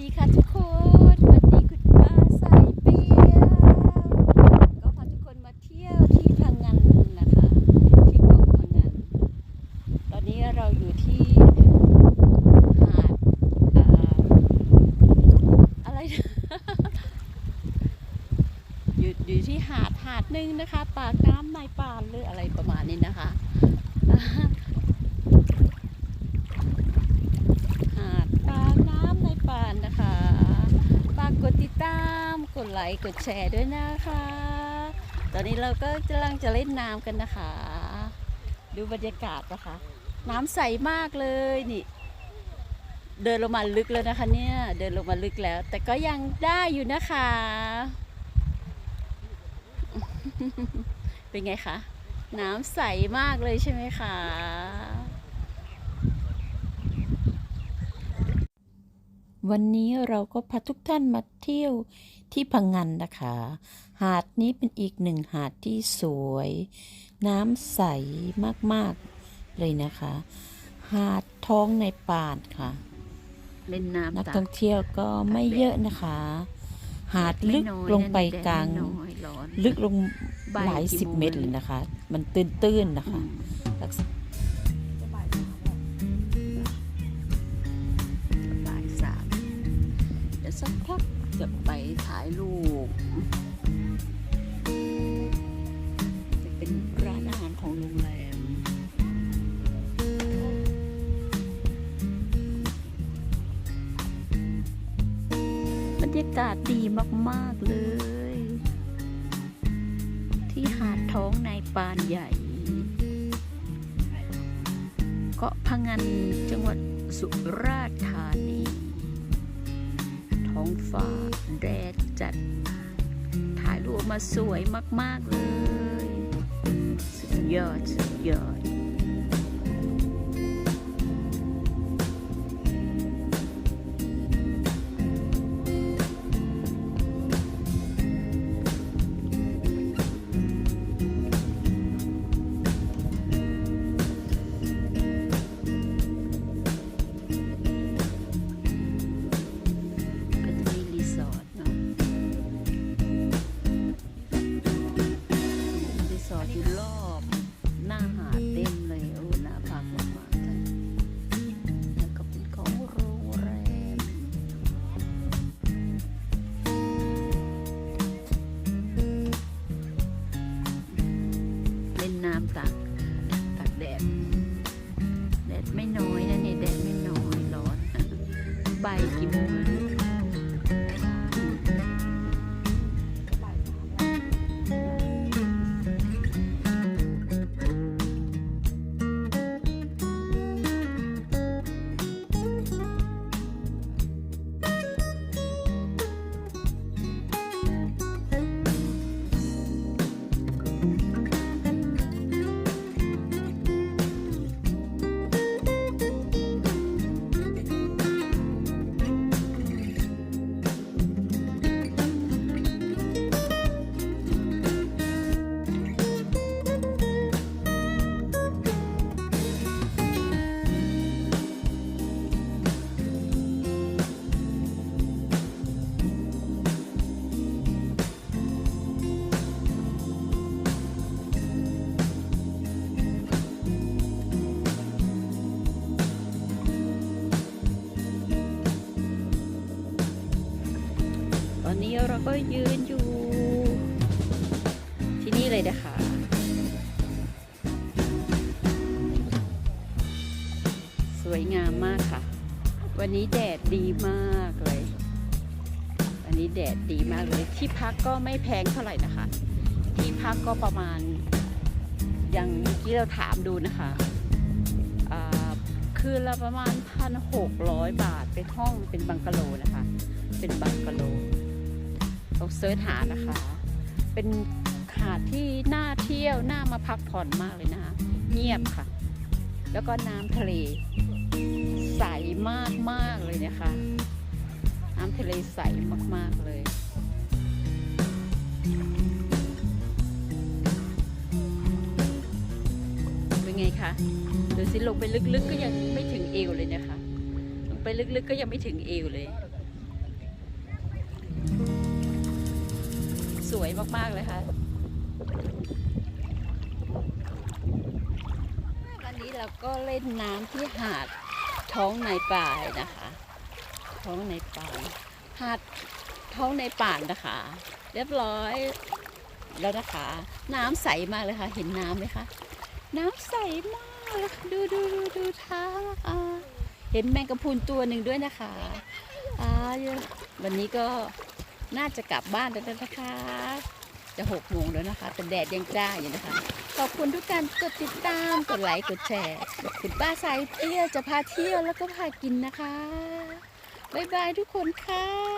ดีค่ะทุกคนวันนี้คุณป้าสายเปียก็พาทุกคนมาเที่ยวที่พังงานนะคะ ที่เกาะพังงานตอนนี้เราอยู่ที่หาดอะไรอยู่อยู่ที่หาดหาดหนึ่งนะคะ ปากน้ำในปานหรืออะไรประมาณนี้นะคะ หาดปากน้ำในปานนะคะฝากกดติดตาม กดไลค์กดแชร์ด้วยนะคะ ตอนนี้เราก็กำลังจะเล่นน้ำกันนะคะ ดูบรรยากาศนะคะ น้ำใสมากเลยนี่ เดินลงมาลึกแล้วนะคะเนี่ยเดินลงมาลึกแล้ว แต่ก็ยังได้อยู่นะคะ เป็นไงคะน้ำใสมากเลยใช่ไหมคะ วันนี้เราก็พาทุกท่านมาเที่ยวที่พังงานนะคะ หาดนี้เป็นอีกหนึ่งหาดที่สวย น้ำใสมากๆเลยนะคะ หาดท้องในป่านค่ะ เล่นน้ำนักตาท่องเที่ยวก็ไม่เยอะนะคะ หาดลึกไม่น้อยลงไปนะกลางแดดไม่น้อยร้อนลึกลงบ่ายหลายกี่สิบโมงเมตรเลยนะคะ มันตื้นๆนะคะายรูปจะเป็นร้านอาหารของโรงแรม บรรยากาศดีมาก ๆ เลย ที่หาดท้องในปานใหญ่ เกาะพังงานจังหวัดสุราษฎร์ธานี องฟ้าแดดจัด ถ่ายรูปมาสวยมาก ๆ เลย สุดยอด สุดยอด ตากตากแดด แดดไม่น้อยนะเนี่ยแดดไม่น้อยร้อน ใบกี่โมง เราก็ยืนอยู่ ที่นี่เลยนะคะสวยงามมากค่ะ วันนี้แดดดีมากเลยวันนี้แดดดีมากเลยที่พักก็ไม่แพงเท่าไหร่นะคะ ที่พักก็ประมาณอย่างที่เราถามดูนะคะคืนละประมาณพันหกร้อยบาทเป็นห้องเป็นบังกะโลนะคะ เป็นบังกะโล ต้องเสิร์ชหานะคะ เป็นหาดที่น่าเที่ยวน่ามาพักผ่อนมากเลยนะคะเงียบค่ะ แล้วก็น้ำทะเล ใสมากมากเลยนะคะ น้ำทะเลใสมาก ๆ เลยเป็นไงคะดูสิลงไปลึกๆก็ยังไม่ถึงเอวเลยนะคะ ลงไปลึกๆก็ยังไม่ถึงเอวเลย วยมาก ๆ เลยค่ะ วันนี้เราก็เล่นน้ำที่หาดท้องในป่านะคะ ท้องในป่านหาดท้องในป่านนะคะ เรียบร้อยแล้วนะคะ น้ำใสมากเลยค่ะ เห็นน้ำไหมคะ น้ำใสมากเลยค่ะดูดูดูดูท่าเห็นแมงกะพรุนตัวหนึ่งด้วยนะคะอ่าวันนี้ก็ น่าจะกลับบ้านแล้วนะคะ จะหกโมงแล้วนะคะแต่แดดยังจ้าอยู่นะคะ ขอบคุณทุกการกดติดตาม กดไลค์ กดแชร์ คุณป้าสายเตี้ยจะพาเที่ยวแล้วก็พากินนะคะ บ๊ายบายทุกคนค่ะ